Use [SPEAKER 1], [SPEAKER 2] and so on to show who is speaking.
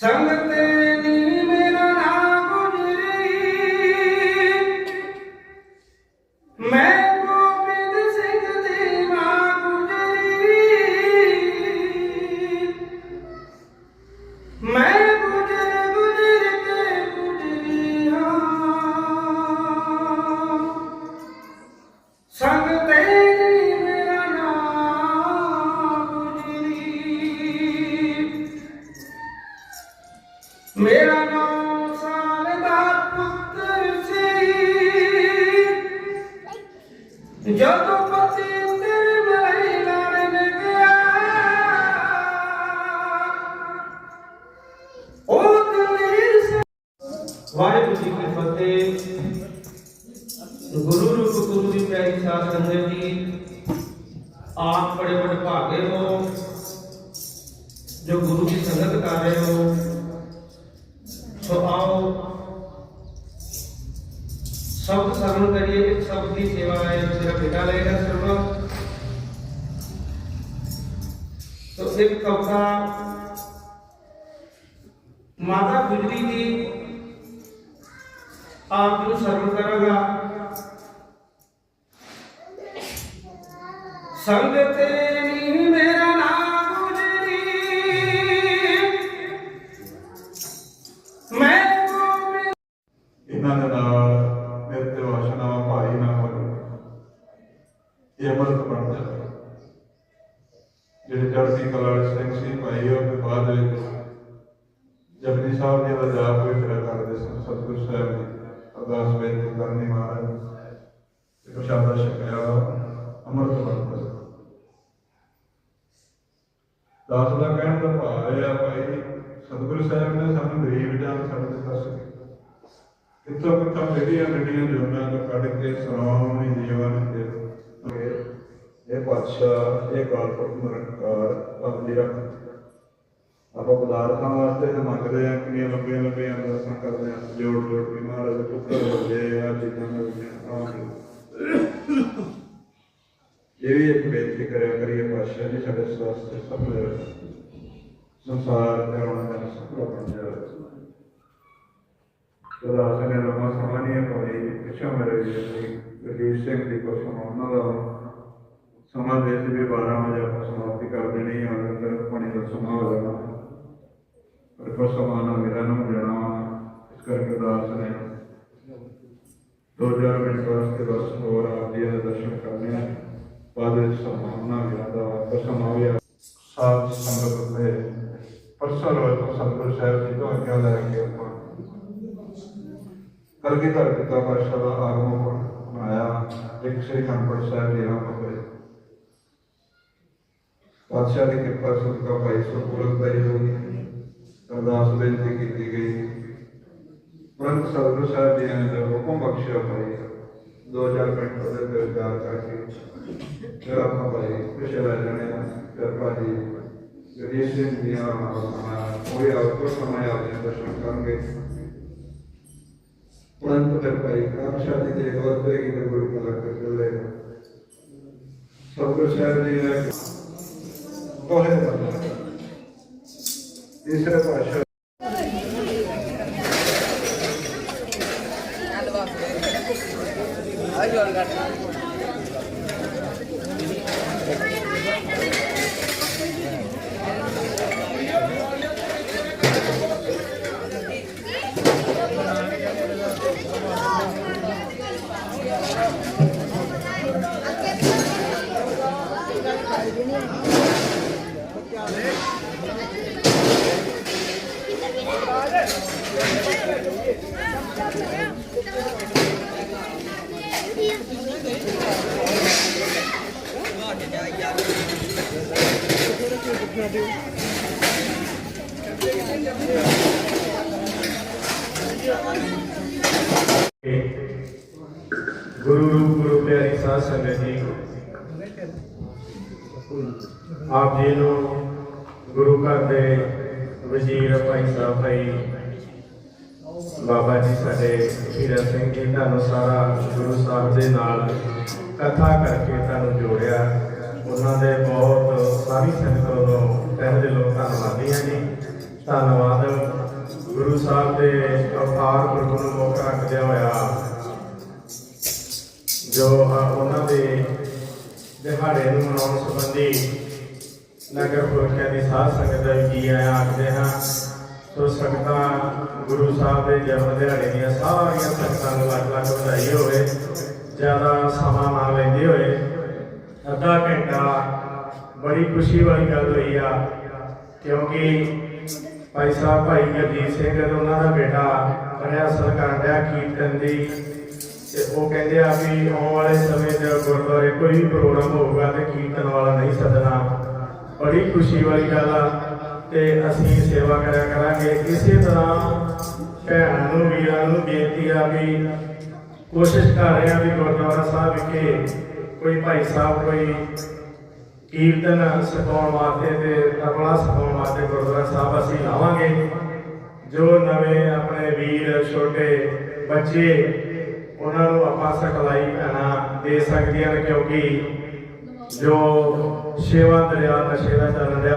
[SPEAKER 1] 咱们 ਜਦੋਂ ਪਤੀ ਤੇਰੇ ਮੇਰੇ ਲੜਨ ਗਿਆ ਉਹ ਦਿੱਲੀ ਸੇ ਵਾਹਿਗੁਰੂ ਜੀ ਕੀ ਫਤਿਹ ਗੁਰੂ ਰੂਪ ਗੁਰੂ ਦੀ ਪਿਆਰੀ ਸਾਧ ਸੰਗਤ ਜੀ ਆਪ ਬੜੇ ਬੜੇ ਭਾਗੇ ਹੋ ਜੋ ਗੁਰੂ ਦੀ ਸੰਗਤ ਕਰੀਏ ਇੱਕ ਸ਼ਬਦ ਦੀ ਸੇਵਾ ਹੈ ਜੋ ਮੇਰਾ ਬੇਟਾ ਲਏਗਾ ਸਰਵਣ ਤੋ ਇੱਕ ਕਵਤਾ ਮਾਤਾ ਗੁਜਰੀ ਦੀ
[SPEAKER 2] ਜਿਹੜੇ ਚੜ੍ਹਦੀ ਕਲਾ ਸਿੰਘ ਸੀ, ਭਾਈ ਉਹ ਤੋਂ ਬਾਅਦ ਵਿੱਚ ਸਾਹਿਬ ਜੀ ਦਾ ਜਾਪ ਹੋਏ ਫਿਰ ਕਰਦੇ ਸਨ, ਸਤਿਗੁਰੂ ਸਾਹਿਬ ਜੀ ਅਰਦਾਸ ਬੇਨਤੀ ਕਰਨੀ ਮਹਾਰਾਜ ਤੇ ਪ੍ਰਸ਼ਾਦਾ ਛਕਿਆ ਅਮਰਤ ਬਣ ਦਾਸ ਦਾ ਕਹਿਣ ਦਾ ਭਾਵ ਇਹ ਆ, ਭਾਈ, ਸਤਿਗੁਰੂ ਸਾਹਿਬ ਨੇ ਸਾਨੂੰ ਗਰੀਬ ਜਾਨ ਸਾਡੇ ਤੇ ਦੱਸ ਕਿੱਥੋਂ ਕਿੱਥੋਂ ਜਿਹੜੀਆਂ ਗੱਡੀਆਂ ਜੋਨਾਂ ਤੋਂ ਕੱਢ ਕੇ ਸੁਣਾਉਣੀ ਇਹ ਪਾਤਸ਼ਾਹ, ਇਹ ਕਾਲਪੁਰਖ ਨਿਰੰਕਾਰ ਆਪਣੀ ਰੱਖ ਆਪਾਂ ਪਦਾਰਥਾਂ ਵਾਸਤੇ ਤਾਂ ਮੰਗਦੇ ਆ ਕਿੰਨੀਆਂ ਲੰਬੀਆਂ ਲੰਬੀਆਂ ਅਰਦਾਸਾਂ ਕਰਦੇ ਆ ਜੋੜ ਜੋੜ ਕੇ ਮਹਾਰਾਜ ਦੇ ਪੁੱਤਰ ਹੋਵੇ ਆ ਚੀਜ਼ਾਂ ਮਿਲਦੀਆਂ ਆਹ ਇਹ ਵੀ ਇੱਕ ਬੇਨਤੀ ਕਰਿਆ ਕਰੀਏ ਪਾਤਸ਼ਾਹ ਜੀ, ਸਾਡੇ ਸਵਾਸਤੇ ਸਫਲ ਸੰਸਾਰ ਦੇ ਦਾ ਸਫਲ ਬਣ ਜਾਵੇ ਜਦਾ ਸਨੇ ਲੰਮਾ ਸਮਾਂ ਨਹੀਂ ਹੈ ਭਾਈ ਪਿੱਛੋਂ ਮੇਰੇ ਜੀ ਗਰੀਬ ਸਿੰਘ ਦੀ ਕੋ ਸਮਾਉਣਾ ਦਾ। ਸਮਾਂ ਦੇ ਸੀ ਵੀ 12 ਵਜੇ ਆਪਾਂ ਸਮਾਪਤੀ ਕਰ ਦੇਣੀ ਹੈ ਅੰਦਰ ਪਾਣੀ ਦਾ ਸਮਾਂ ਹੋ ਜਾਣਾ। ਪਰ ਕੋ ਸਮਾਂ ਨਾ ਮੇਰਾ ਨਾ ਜਾਣਾ ਇਸ ਕਰਕੇ ਦਾਸ ਨੇ। ਦੋ ਮਿੰਟ ਵਾਸਤੇ ਬਸ ਹੋਰ ਆਪ ਜੀ ਦਰਸ਼ਨ ਕਰਨੇ ਆ। ਬਾਅਦ ਵਿੱਚ ਸੰਭਾਵਨਾ ਵਿਆਦਾ ਵਾਪਸ ਸਮਾਵਿਆ ਸਾਧ ਸੰਗਤ ਦੇ ਪਰਸਲ ਹੋਏ ਤੋਂ ਸਤਿਗੁਰੂ ਸਾਹਿਬ ਜੀ ਤੋਂ ਅੱਗੇ ਲੈ ਕੇ ਆਪਾਂ ਕਲਗੀ ਧਰ ਪਿਤਾ ਪਾਸ਼ਾ ਦਾ ਆਗਮਨ ਬਣਾਇਆ ਇੱਕ ਸ੍ਰੀ ਖੰਡਪੜ ਸਾਹਿਬ ਜੀ ਨਾਲ ਪਾਤਸ਼ਾਹ ਦੀ ਕਿਰਪਾ ਸਦਕਾ ਭਾਈ ਸੁਪੁਰਤ ਦਾ ਹੀ ਹੋਈ ਅਰਦਾਸ ਬੇਨਤੀ ਕੀਤੀ ਗਈ ਪ੍ਰੰਤ ਸਤਿਗੁਰੂ ਸਾਹਿਬ ਜੀ ਨੇ ਜੋ ਹੁਕਮ ਬਖਸ਼ਿਆ ਭਾਈ 2000 ਮਿੰਟ ਉਹਦੇ ਤੇ ਵਿਚਾਰ ਕਰਕੇ ਫਿਰ ਆਪਾਂ ਭਾਈ ਪਿਛੇ ਲੈ ਜਾਣੇ ਆ ਫਿਰ ਭਾਜੀ ਗਰੀਬ ਸਿੰਘ ਦੀਆਂ ਕੋਈ ਆਉਟੋ ਸਮਾਂ ਆਉਂਦੇ ਦਰਸ਼ਨ ਕਰਨਗੇ ਪ੍ਰੰਤ ਫਿਰ ਭਾਈ ਕਾਮਸ਼ਾ ਦੀ ਦੇ ਗੌਰ ਹੋਏਗੀ ਤੇ ਗੁਰੂ ਕਲਾ ਕਰ ਚੱਲੇ ਸਤਿਗੁਰੂ ਸਾਹਿਬ ਜੀ ਨੇ दोहे तीसरे Thank you.
[SPEAKER 3] ਗੁਰੂ ਰੂਪ ਗੁਰੂ ਪਿਆਰੀ ਸਾਧ ਸੰਗਤ ਜੀ ਆਪ ਜੀ ਨੂੰ ਗੁਰੂ ਘਰ ਦੇ ਵਜ਼ੀਰ ਭਾਈ ਸਾਹਿਬ ਭਾਈ, ਬਾਬਾ ਜੀ ਸਾਡੇ ਹੀਰਾ ਸਿੰਘ ਜੀ, ਤੁਹਾਨੂੰ ਸਾਰਾ ਗੁਰੂ ਸਾਹਿਬ ਦੇ ਨਾਲ ਕਥਾ ਕਰਕੇ ਤੁਹਾਨੂੰ ਜੋੜਿਆ। ਉਹਨਾਂ ਦੇ ਬਹੁਤ ਸਾਰੀ ਸੰਗਤ ਨੂੰ ਤਹਿ ਦਿਲੋਂ ਧੰਨਵਾਦੀ ਹਾਂ ਜੀ। ਧੰਨਵਾਦ ਗੁਰੂ ਸਾਹਿਬ ਦੇ ਅਵਤਾਰ ਪੁਰਖ ਨੂੰ ਮੌਕਾ ਰੱਖਦਿਆਂ ਹੋਇਆ, ਜੋ ਉਹਨਾਂ ਦੇ ਦਿਹਾੜੇ ਨੂੰ ਮਨਾਉਣ ਸੰਬੰਧੀ ਨਗਰ ਪੁਰਖਿਆ ਦੀ ਸਾਧ ਸੰਗਤ ਦਾ ਜੀ ਆਇਆਂ, ਆਖਦੇ ਹਾਂ, ਸੋ ਸੰਗਤਾਂ, ਗੁਰੂ ਸਾਹਿਬ ਦੇ ਜਨਮ ਦਿਹਾੜੇ ਦੀਆਂ ਸਾਰੀਆਂ ਸੰਗਤਾਂ ਨੂੰ ਲੱਖ ਲੱਖ ਵਧਾਈ ਹੋਵੇ, ਜ਼ਿਆਦਾ ਸਮਾਂ ਨਾ ਲੈਂਦੇ ਹੋਏ। ਅੱਧਾ ਘੰਟਾ ਬੜੀ ਖੁਸ਼ੀ ਵਾਲੀ ਗੱਲ ਹੋਈ ਆ, ਕਿਉਂਕਿ ਭਾਈ ਸਾਹਿਬ ਭਾਈ ਗੁਰਜੀਤ ਸਿੰਘ ਤੇ ਉਹਨਾਂ ਦਾ ਬੇਟਾ ਰਿਹਾਸਲ ਕਰਨ ਰਿਹਾ ਕੀਰਤਨ ਦੀ, ਤੇ ਉਹ ਕਹਿੰਦੇ ਆ ਵੀ ਆਉਣ ਵਾਲੇ ਸਮੇਂ 'ਚ ਗੁਰਦੁਆਰੇ ਕੋਈ ਵੀ ਪ੍ਰੋਗਰਾਮ ਹੋਊਗਾ ਤੇ ਕੀਰਤਨ ਵਾਲਾ ਨਹੀਂ ਸੱਦਣਾ ਬੜੀ ਖੁਸ਼ੀ ਵਾਲੀ ਗੱਲ ਆ ਤੇ ਅਸੀਂ ਸੇਵਾ ਕਰਿਆ ਕਰਾਂਗੇ। ਇਸੇ ਤਰ੍ਹਾਂ ਭੈਣਾਂ ਨੂੰ, ਵੀਰਾਂ ਨੂੰ ਬੇਨਤੀ ਆ ਵੀ ਕੋਸ਼ਿਸ਼ ਕਰ ਰਹੇ ਆ ਵੀ ਗੁਰਦੁਆਰਾ ਸਾਹਿਬ ਵਿਖੇ ਕੋਈ ਭਾਈ ਸਾਹਿਬ ਕੋਈ ਕੀਰਤਨ ਸਿਖਾਉਣ ਵਾਸਤੇ ਤੇ ਤਬਲਾ ਸਿਖਾਉਣ ਵਾਸਤੇ ਗੁਰਦੁਆਰਾ ਸਾਹਿਬ ਅਸੀਂ ਲਾਵਾਂਗੇ ਜੋ ਨਵੇਂ ਆਪਣੇ ਵੀਰ, ਛੋਟੇ ਬੱਚੇ, ਉਹਨਾਂ ਨੂੰ ਆਪਾਂ ਸਿਖਲਾਈ ਭੈਣਾਂ ਦੇ ਸਕਦੀਆਂ ਨੇ ਕਿਉਂਕਿ ਜੋ ਸੇਵਾ ਦਰਿਆ ਨਸ਼ੇ ਦਾ ਚੱਲ ਰਿਹਾ